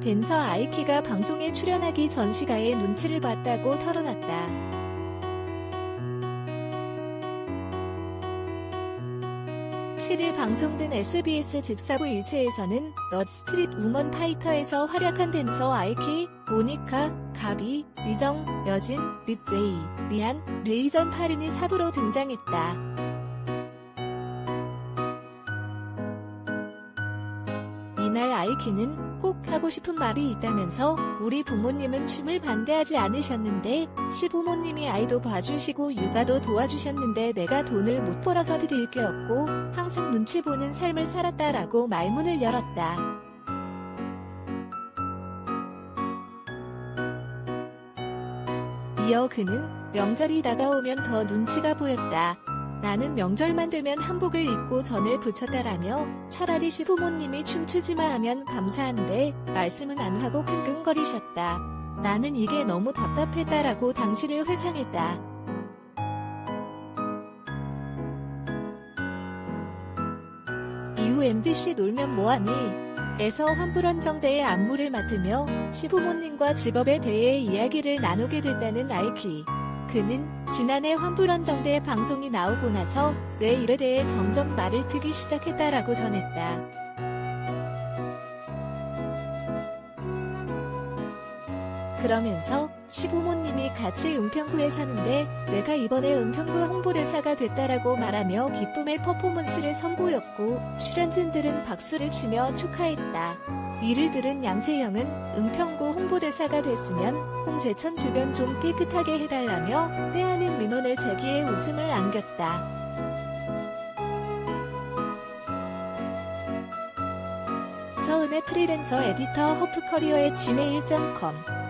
댄서 아이키가 방송에 출연하기 전 시가의 눈치를 봤다고 털어놨다. (7일) 방송된 SBS 집사부 일체에서는 넛스트릿 우먼 파이터에서 활약한 댄서 아이키, 모니카, 가비, 리정, 여진, 립제이, 리안, 레이전 파린이 사부로 등장했다. 이날 아이키는 꼭 하고 싶은 말이 있다면서 우리 부모님은 춤을 반대하지 않으셨는데 시부모님이 아이도 봐주시고 육아도 도와주셨는데 내가 돈을 못 벌어서 드릴 게 없고 항상 눈치 보는 삶을 살았다라고 말문을 열었다. 이어 그는 명절이 다가오면 더 눈치가 보였다. 나는 명절만 되면 한복을 입고 전을 붙였다라며 차라리 시부모님이 춤추지마 하면 감사한데 말씀은 안 하고 끙끙거리셨다. 나는 이게 너무 답답했다라고 당시를 회상했다. 이후 MBC 놀면 뭐하니? 에서 환불원정대의 안무를 맡으며 시부모님과 직업에 대해 이야기를 나누게 됐다는 아이키. 그는 지난해 환불원정대 방송이 나오고 나서 내 일에 대해 점점 말을 트기 시작했다라고 전했다. 그러면서 시부모님이 같이 은평구에 사는데 내가 이번에 은평구 홍보대사가 됐다라고 말하며 기쁨의 퍼포먼스를 선보였고 출연진들은 박수를 치며 축하했다. 이를 들은 양세형은 은평구 홍보대사가 됐으면 홍제천 주변 좀 깨끗하게 해달라며 때아닌 민원을 제기해 웃음을 안겼다. 서은의 프리랜서 에디터 허프커리어의 gmail.com